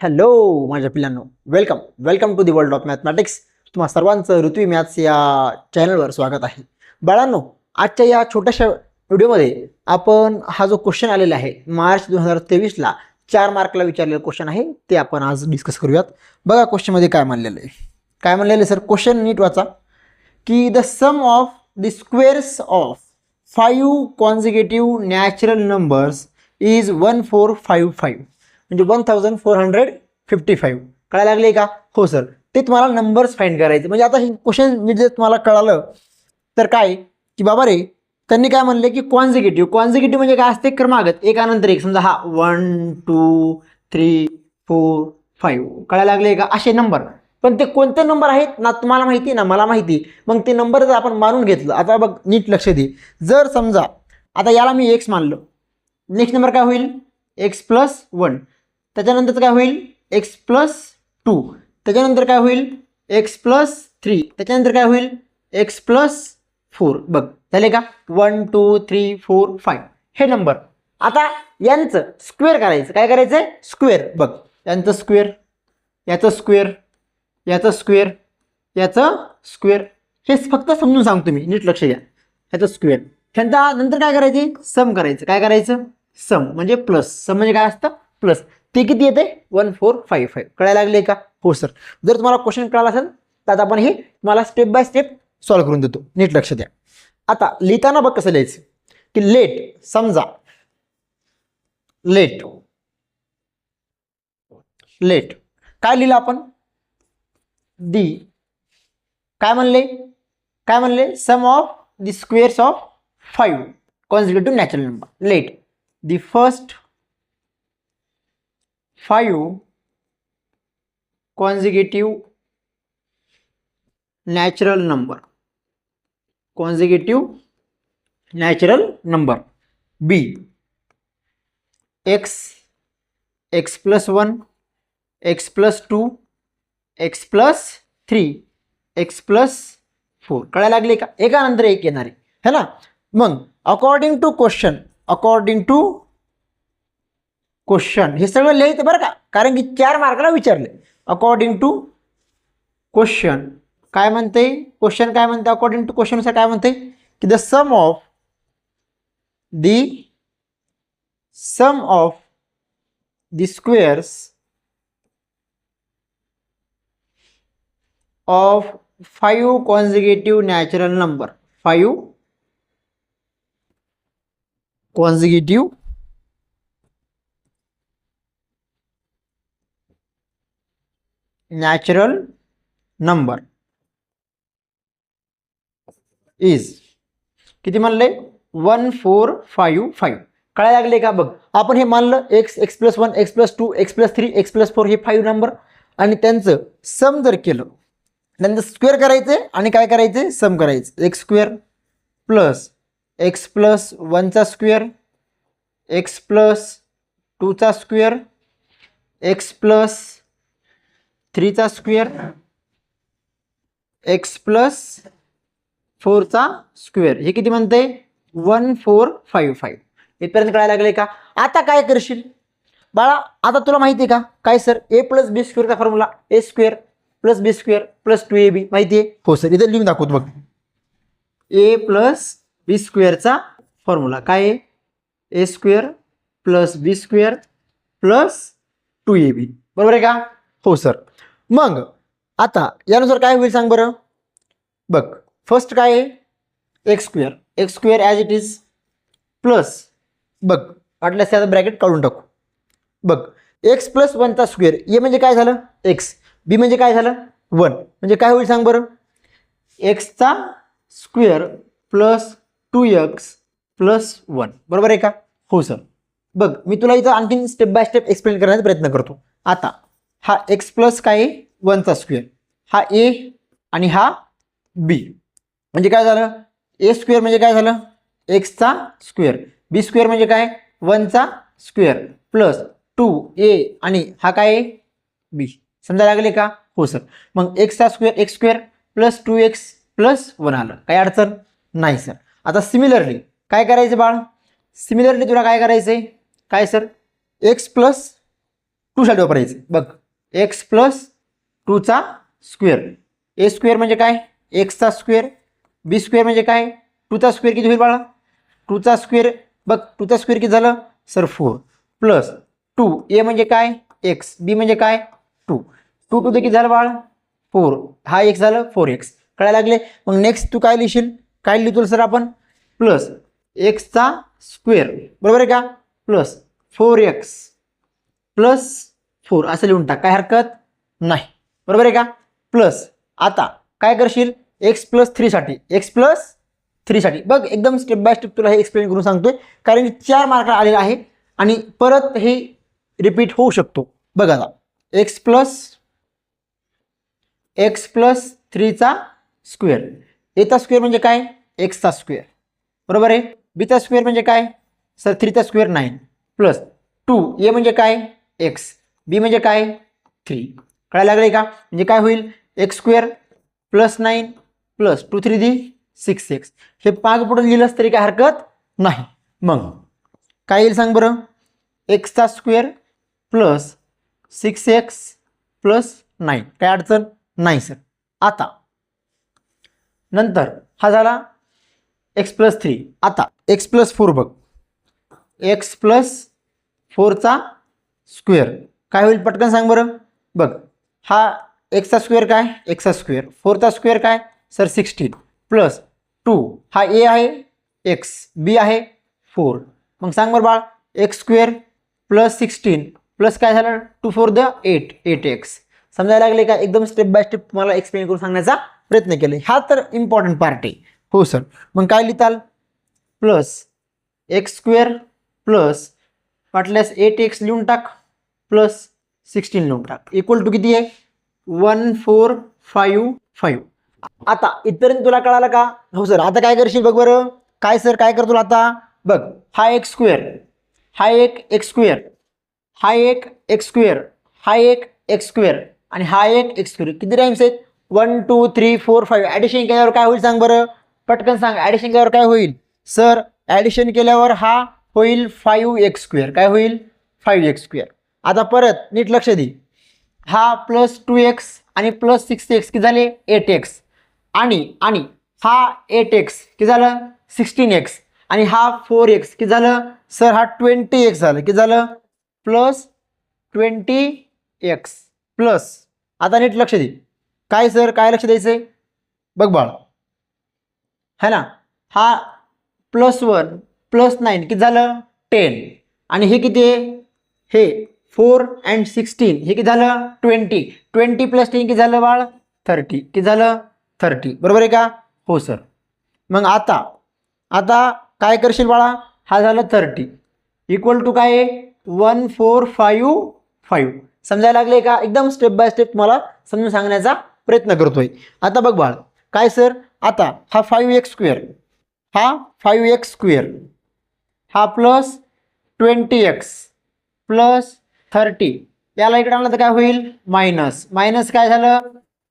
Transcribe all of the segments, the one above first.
Hello माझ्या पिल्लांनो. Welcome welcome to the world of mathematics तुम्हा सर्वांचं ऋतवी मॅथ्स या चॅनलवर स्वागत आहे. बाळांनो आजच्या या छोट्याशा व्हिडिओमध्ये आपण हा जो क्वेश्चन आलेला आहे मार्च दोन हजार तेवीसला चार मार्कला विचारलेला क्वेश्चन आहे ते आपण आज डिस्कस करूयात. बघा क्वेश्चनमध्ये काय म्हणलेलं आहे. काय म्हणलेलं आहे सर क्वेश्चन नीट वाचा. की the sum of the squares of five consecutive natural numbers is one four five five म्हणजे one thousand four hundred fifty five कळायला लागले का? हो सर ते तुम्हाला नंबर्स फाईंड करायचे. म्हणजे आता हे क्वेश्चन मी जर तुम्हाला कळालं तर काय? की बाबा रे त्यांनी काय म्हणले की कॉन्झिक्युटिव्ह कॉन्झिक्युटिव्ह म्हणजे काय असते? क्रमागत. एकानंतर एक. समजा हा one two three four five कळायला लागले का? असे नंबर पण ते कोणते नंबर आहेत? ना तुम्हाला माहिती ना मला माहिती. मग ते नंबर जर आपण मानून घेतलं आता बघ नीट लक्ष दे. जर समजा आता याला मी एक्स मानलं. नेक्स्ट नंबर काय होईल? एक्स प्लस वन त्याच्यानंतरचं काय होईल? एक्स प्लस टू त्याच्यानंतर काय होईल? एक्स प्लस थ्री त्याच्यानंतर काय होईल? एक्स प्लस फोर बघ झाले का? One two three four five हे नंबर आता यांचं स्क्वेअर करायचं. काय करायचं आहे स्क्वेअर बघ यांचं स्क्वेअर याचं स्क्वेअर याचं स्क्वेअर याचं स्क्वेअर हेच फक्त समजून सांगतो मी. नीट लक्ष द्या. याचं स्क्वेअर त्यांचा नंतर काय करायचे? सम करायचं. काय करायचं? सम म्हणजे प्लस सम म्हणजे काय असतं? प्लस ते किती येते? One four five five. कळायला लागले का? हो सर. जर तुम्हाला क्वेश्चन कळाला असेल तर आता आपण हे तुम्हाला स्टेप बाय स्टेप सॉल्व्ह करून देतो. नीट लक्ष द्या. आता लिहिताना बघ कसं लिहायचं. की लेट समजा. लेट लेट काय लिहिलं आपण? दी काय म्हणले? काय म्हणले? Sum of the squares of five consecutive natural number let the first five consecutive natural number. Consecutive natural number. B. X X plus one X plus two X plus three X plus four. कळायला लागले का? एकानंतर एक येणार आहे. है ना? मग according to question according to question हे सगळं लिहायचं बरं का? कारण की चार मार्काला विचारले. अकॉर्डिंग टू क्वेश्चन काय म्हणते? क्वेश्चन काय म्हणते? अकॉर्डिंग टू क्वेश्चननुसार काय म्हणते? की the sum of the sum of the squares of five consecutive natural number five consecutive natural number is. किती म्हणले? वन फोर फाईव्ह फाईव्ह कळायला लागले का? बघ आपण हे मानलं X X plus one X plus two X plus three X plus four हे फाईव्ह नंबर आणि त्यांचं सम जर केलं त्यांचं स्क्वेअर करायचं आणि काय करायचे? सम करायचं. X square plus X plus वनचा square X plus टूचा स्क्वेअर एक्स प्लस थ्रीचा स्क्वेअर एक्स प्लस फोरचा स्क्वेअर. हे किती म्हणते? One four five five. इथपर्यंत कळायला लागले का? आता काय करशील? बाळा आता तुला माहिती आहे का? काय sir? A plus B स्क्वेअरचा formula A square plus B square plus two A B. माहिती आहे? हो सर इथे लिहून दाखवतो बघ. ए प्लस बी स्क्वेअरचा फॉर्म्युला काय आहे? A square plus B square plus two A B. बरोबर आहे का? हो सर. मग आता यानुसार काय होईल सांग बरं? बघ फर्स्ट काय आहे? X square X square as it is plus बघ वाटल्यास त्याचं ब्रॅकेट काढून टाकू. बघ एक्स प्लस वनचा स्क्वेअर ए म्हणजे काय झालं? एक्स बी म्हणजे काय झालं? वन म्हणजे काय होईल सांग बरं? एक्सचा square plus two X plus one बरोबर आहे का? हो सर बघ मी तुला इथं आणखीन स्टेप बाय स्टेप एक्सप्लेन करण्याचा प्रयत्न करतो. आता हा एक्स प्लस काय आहे? वनचा स्क्वेअर हा ए आणि हा बी म्हणजे काय झालं? ए स्क्वेअर म्हणजे काय झालं? एक्सचा स्क्वेअर बी स्क्वेअर म्हणजे काय? वनचा स्क्वेअर प्लस टू ए आणि हा काय आहे? बी समजायला लागले का? हो सर मग एक्सचा square X square plus two X plus one आलं. काय अडचण नाही सर आता सिमिलरली काय करायचं बाळ? सिमिलरली तुला काय करायचं आहे काय सर एक्स प्लस टूसाठी वापरायचं बघ. एक्स प्लस टूचा स्क्वेअर ए स्क्वेअर म्हणजे काय? एक्सचा स्क्वेअर बी स्क्वेअर म्हणजे काय? टूचा स्क्वेअर किती होईल बाळा? टूचा स्क्वेअर बघ टूचा स्क्वेअर किती झालं? Sir four plus two A म्हणजे काय? एक्स बी म्हणजे काय? टू टू टू ते किती झालं बाळ? फोर हा एक्स झालं फोर एक्स कळायला लागले? मग नेक्स्ट तू काय लिहिशील? काय लिहितो सर आपण? प्लस एक्सचा स्क्वेअर बरोबर आहे का? Plus four X plus four असं लिहून टाक. काय हरकत नाही. बरोबर आहे का? प्लस आता काय करशील? एक्स प्लस थ्रीसाठी एक्स प्लस थ्रीसाठी बघ एकदम स्टेप बाय स्टेप तुला हे एक्सप्लेन करून सांगतोय. कारण की चार मार्क आलेला आहे आणि परत हे रिपीट होऊ शकतो. बघ आता. एक्स प्लस एक्स प्लस थ्रीचा स्क्वेअर एचा स्क्वेअर म्हणजे काय? एक्सचा स्क्वेअर बरोबर आहे? बीचा स्क्वेअर म्हणजे काय? Sir थ्रीचा square nine plus two A म्हणजे काय? एक्स बी म्हणजे काय? थ्री. कळायला लागले का? म्हणजे काय होईल? X square plus nine plus two three the six X हे पाग पुढे लिहिलंच तरी काय हरकत नाही. मग काय येईल सांग बरं? एक्सचा square plus six x plus nine. काय अडचण? नाही सर. आता. नंतर हा झाला एक्स प्लस थ्री. आता एक्स प्लस फोर बघ. एक्स प्लस फोरचा स्क्वेअर. काय होईल? पटकन सांग बरं. बघ हा एक्सचा स्क्वेअर काय? एक्सचा स्क्वेअर. फोरचा स्क्वेअर काय? Sir sixteen. प्लस टू हा ए आहे एक्स. बी आहे फोर. मग सांग बरं बाळ x square plus sixteen plus काय झालं? Two four the eight eight x. समजायला लागले का? एकदम स्टेप बाय स्टेप तुम्हाला एक्सप्लेन करून सांगण्याचा प्रयत्न केले. हा तर इम्पॉर्टंट पार्ट आहे. हो सर मग काय लिहिताल? प्लस एक्स स्क्वेअर प्लस वाटल्यास एट एक्स लिहून टाक. प्लस सिक्स्टीन लिहून टाक. इक्वल टू किती आहे? वन फोर फाईव्ह फाईव्ह आता इथपर्यंत तुला कळालं का? हो सर आता काय करशील बघ बरं. काय सर काय करतो आता? बघ हा एक स्क्वेअर हा एक एक्स स्क्वेअर हा एक एक्स स्क्वेअर हा एक एक्स स्क्वेअर आणि हा एक एक्स स्क्वेअर किती टाइम्स आहेत? One two three four five addition केल्यावर काय होईल सांग बरं? पटकन सांग. ॲडिशन केल्यावर काय होईल? सर ॲडिशन केल्यावर हा होईल फाईव्ह एक्स स्क्वेअर काय होईल? फाईव्ह एक्स स्क्वेअर आता परत नीट लक्ष दे. हा प्लस टू एक्स आणि प्लस सिक्स एक्स की झाले? एट एक्स आणि आणि हा एट एक्स की झालं? सिक्स्टीन एक्स आणि हा फोर एक्स किती झालं? सर हा ट्वेंटी एक्स झालं. की झालं? प्लस ट्वेंटी एक्स प्लस आता नीट लक्ष दे. काय सर काय लक्ष द्यायचं आहे बघ बाळ. है ना? हा प्लस वन प्लस नाईन किती झालं? टेन आणि हे किती आहे? हे फोर अँड सिक्स्टीन हे किती झालं? ट्वेंटी. ट्वेंटी प्लस टेन किती झालं बाळ? थर्टी. किती झालं? थर्टी. बरोबर आहे का? हो सर. मग आता आता काय करशील बाळा? हा झालं थर्टी. इक्वल टू काय आहे? One four five five. समजायला लागले का? एकदम स्टेप बाय स्टेप तुम्हाला समजून सांगण्याचा प्रयत्न करतोय. आता बघ बाळ. काय सर? आता हा फाईव्ह एक्स स्क्वेअर. हा फाईव्ह एक्स स्क्वेअर. हा plus twenty x. Plus thirty. याला इकडे आणलं तर काय होईल? मायनस. मायनस काय झालं?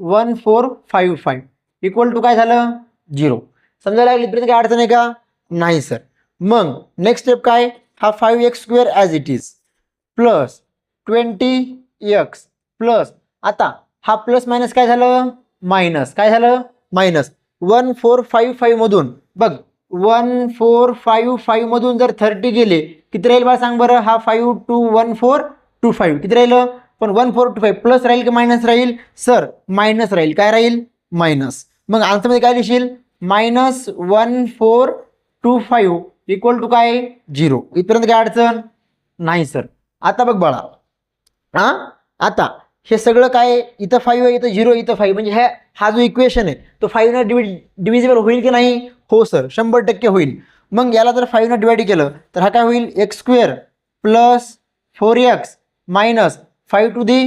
One four five five. Equal to काय झालं? झिरो. समजायला लागली इथपर्यंत काय अडचण आहे का? नाही सर मग नेक्स्ट स्टेप काय? हा five x square as it is plus twenty x plus. आता हा प्लस मायनस काय झालं? मायनस. काय झालं? मायनस. वन फोर फाईव्ह फाईव्हमधून बघ वन फोर फाईव्ह फाईव्हमधून जर थर्टी गेले किती राहील बा सांग बरं? हा five two one four two five. किती राहिलं? पण one four two five plus राहील की मायनस राहील? सर मायनस राहील. काय राहील? मायनस. मग आन्सरमध्ये काय लिहिशील minus one four two five equal to काय? झिरो. इथपर्यंत काय अडचण? नाही सर. आता बघ बाळा. हां? आता हे सगळं काय? इथं फाईव्ह आहे इथं झिरो इथं फाईव्ह म्हणजे ह्या हा जो इक्वेशन आहे तो फाईव्हनं डिवि डिव्हिजिबल होईल की नाही? हो सर. शंभर टक्के होईल. मग याला जर फाईव्हनं डिवाइड केलं तर हा काय होईल? X square plus four x minus five two the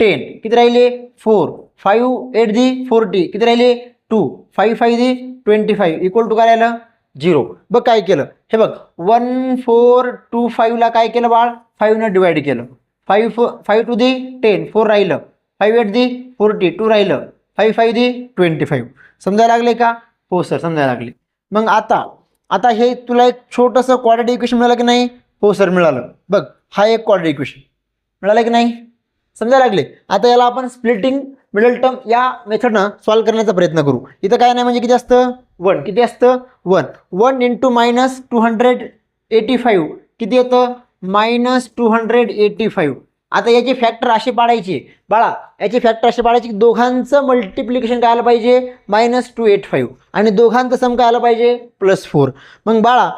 ten किती राहिले? Four five eight the forty किती राहिले? Two five five the twenty five equal to काय राहिलं झिरो बघ काय केलं. हे बघ. वन फोर टू फाईव्हला काय केलं बाळ? फाईव्हनं डिवाइड केलं. Five four five two the ten four राहिलं. Five eight the forty two राहिलं. Five five the twenty five समजायला लागले का? हो सर समजायला लागले. मग आता आता हे तुला एक छोटंसं क्वाड्रेटिक इक्वेशन मिळालं की नाही? हो सर मिळालं. बघ हा एक क्वाड्रेटिक इक्वेशन मिळालं की नाही? समजायला लागले. आता याला आपण स्प्लिटिंग मिडल टर्म या मेथडनं सॉल्व्ह करण्याचा प्रयत्न करू. इथं काय नाही म्हणजे किती असतं? वन किती असतं? One one into minus two hundred eighty five किती होतं? Minus two hundred eighty five आता याचे फॅक्टर असे पाडायचे. बाळा याचे फॅक्टर असे पाडायचे की दोघांचं मल्टिप्लिकेशन काय आलं पाहिजे? मायनस टू एट फाईव्ह आणि दोघांचं सम काय आलं पाहिजे? प्लस फोर मग बाळा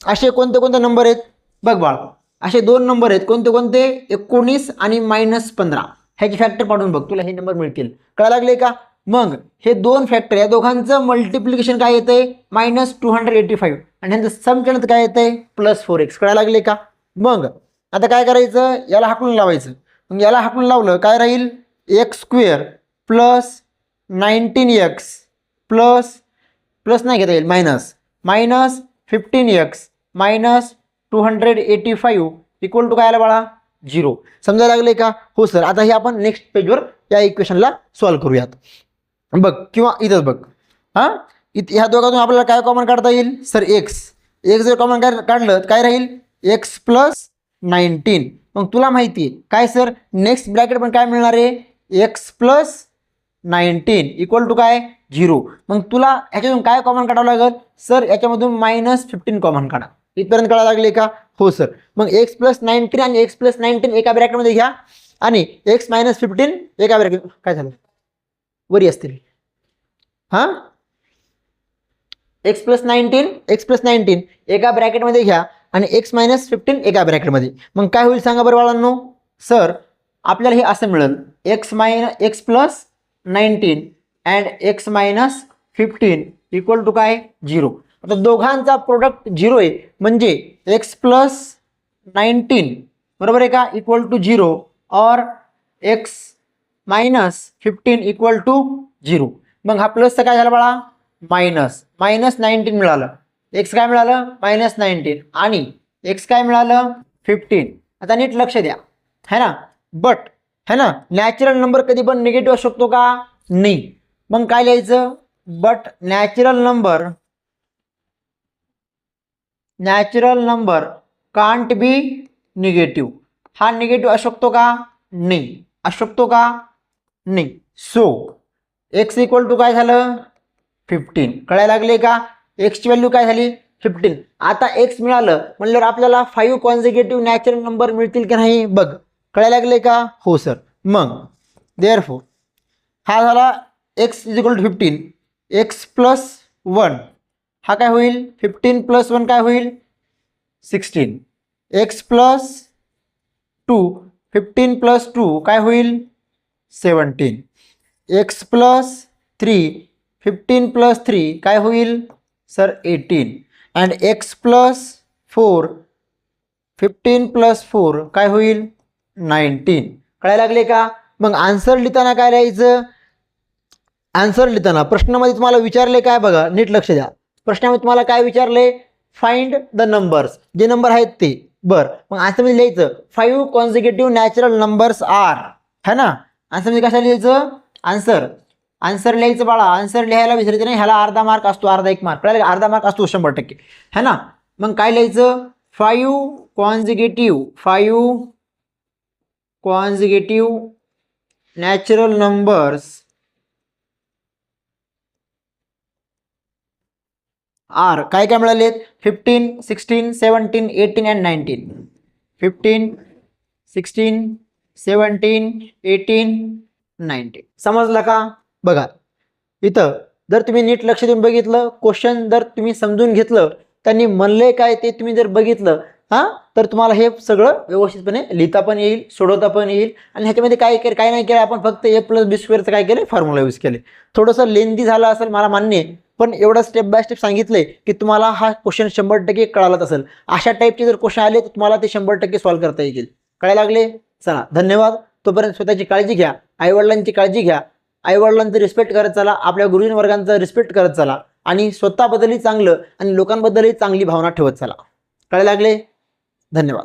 असे कोणते कोणते नंबर आहेत? बघ बाळा. असे दोन नंबर आहेत. कोणते कोणते? एकोणीस आणि मायनस पंधरा. ह्याचे फॅक्टर पाठवून बघ. तुला हे नंबर मिळतील. कळायला लागले का? मग हे दोन फॅक्टर या दोघांचं मल्टिप्लिकेशन काय येतंय? Minus two hundred eighty five आणि ह्यांचं सम केलं तर काय येतंय? प्लस फोर एक्स कळायला लागले का? मग आता काय करायचं? याला हाकून लावायचं. मग याला हाकून लावलं काय राहील? X square plus nineteen x plus plus नाही घेता येईल. Minus minus fifteen x minus two hundred eighty five equal to काय आलं बाळा? झिरो. समजायला लागले का? हो सर. आता हे आपण नेक्स्ट पेजवर या इक्वेशनला सॉल्व्ह करूयात. बघ किंवा इथंच बघ. हां? इथं ह्या दोघातून आपल्याला काय कॉमन काढता येईल? सर एक्स एक्स जर कॉमन काय काढलं काय राहील? एक्स प्लस नाईन्टीन मग तुला माहिती आहे काय सर? नेक्स्ट ब्रॅकेट पण काय मिळणार आहे? X plus nineteen equal to काय? झिरो. मग तुला ह्याच्यातून काय कॉमन काढावं लागेल? सर याच्यामधून मायनस फिफ्टीन कॉमन काढा. इथपर्यंत कळायला लागले का? हो सर मग एक्स प्लस नाईन्टीन आणि एक्स प्लस नाईन्टीन एका ब्रॅकेटमध्ये घ्या आणि एक्स मायनस फिफ्टीन एका ब्रॅकेट काय झालं? वरी असतील. हां? X plus nineteen x plus nineteen एका ब्रॅकेटमध्ये घ्या आणि एक्स मायनस फिफ्टीन एका ब्रॅकेटमध्ये मग काय होईल सांगा बरं बाळांनो? सर आपल्याला हे असं मिळेल. X minus x plus nineteen and x minus fifteen equal to काय? झिरो आता दोघांचा प्रोडक्ट झिरो आहे. म्हणजे एक्स प्लस नाईन्टीन बरोबर आहे का? इक्वल टू झिरो और x minus fifteen equal to zero मग हा प्लसचं काय झालं बाळा? मायनस मायनस नाईन्टीन मिळालं. एक्स काय मिळालं? मायनस नाईन्टीन आणि एक्स काय मिळालं? फिफ्टीन आता नीट लक्ष द्या. है ना? बट है ना? नॅचरल नंबर कधी पण निगेटिव्ह असू शकतो का? नाही. मग काय लिहायचं? But natural number natural number can't be negative हा निगेटिव्ह असू शकतो का? नाही. असू शकतो का? नाही. सो एक्स इक्वल टू काय झालं? फिफ्टीन कळायला लागले का? एक्सची व्हॅल्यू काय झाली? फिफ्टीन आता एक्स मिळालं म्हणल्यावर आपल्याला फाईव्ह कॉन्झिकेटिव्ह नॅचरल नंबर मिळतील की नाही? बघ. कळायला लागले का? हो सर मग देअर फोर हा झाला x is equal to fifteen x plus one हा काय होईल? फिफ्टीन प्लस वन काय होईल? Sixteen x plus two fifteen plus two काय होईल? Seventeen x plus three fifteen plus three काय होईल? Sir eighteen and x plus four fifteen plus four काय होईल? नाईन्टीन कळायला लागले का? मग आन्सर लिहिताना काय लिहायचं? आन्सर लिहिताना प्रश्नामध्ये तुम्हाला विचारले काय? बघा नीट लक्ष द्या. प्रश्नामध्ये तुम्हाला काय विचारले? फाइंड द नंबर्स जे नंबर आहेत ते. बरं. मग आन्सरमध्ये म्हणजे लिहायचं. Five consecutive natural numbers are है ना? आन्सरमध्ये म्हणजे कशा लिहायचं? आन्सर आन्सर लिहायचं बाळा. आन्सर लिहायला विसरायचं नाही. ह्याला अर्धा मार्क असतो अर्धा एक मार्क कळायला अर्धा मार्क असतो शंभर टक्के. है ना? मग काय लिहायचं? Five consecutive five consecutive natural numbers are. काय काय मिळालेत fifteen sixteen seventeen eighteen and nineteen fifteen sixteen seventeen eighteen nineteen समजलं का? बघा. इथं जर तुम्ही नीट लक्ष देऊन बघितलं क्वेश्चन जर तुम्ही समजून घेतलं त्यांनी म्हणले काय ते तुम्ही जर बघितलं हां तर तुम्हाला हे सगळं व्यवस्थितपणे लिहिता पण येईल सोडवता पण येईल. आणि ह्याच्यामध्ये काय केलं काय नाही केलं आपण फक्त ए प्लस बी स्क्वेअरचं काय केलं फॉर्म्युला यूज केले. थोडंसं लेंदी झालं असेल मला मान्य आहे. पण एवढं स्टेप बाय स्टेप सांगितलंय की तुम्हाला हा क्वेश्चन शंभर टक्के कळालाच असेल. अशा टाईपचे जर क्वेश्चन आले तर तुम्हाला ते शंभर टक्के सॉल्व्ह करता येईल कळायला लागले? चला धन्यवाद. तोपर्यंत स्वतःची काळजी घ्या. आईवडिलांची काळजी घ्या. आईवडिलांचं रिस्पेक्ट करत चला. आपल्या गुरुजन वर्गांचं रिस्पेक्ट करत चला. आणि स्वतःबद्दलही चांगलं आणि लोकांबद्दलही चांगली भावना ठेवत चला. कळायला लागले? धन्यवाद.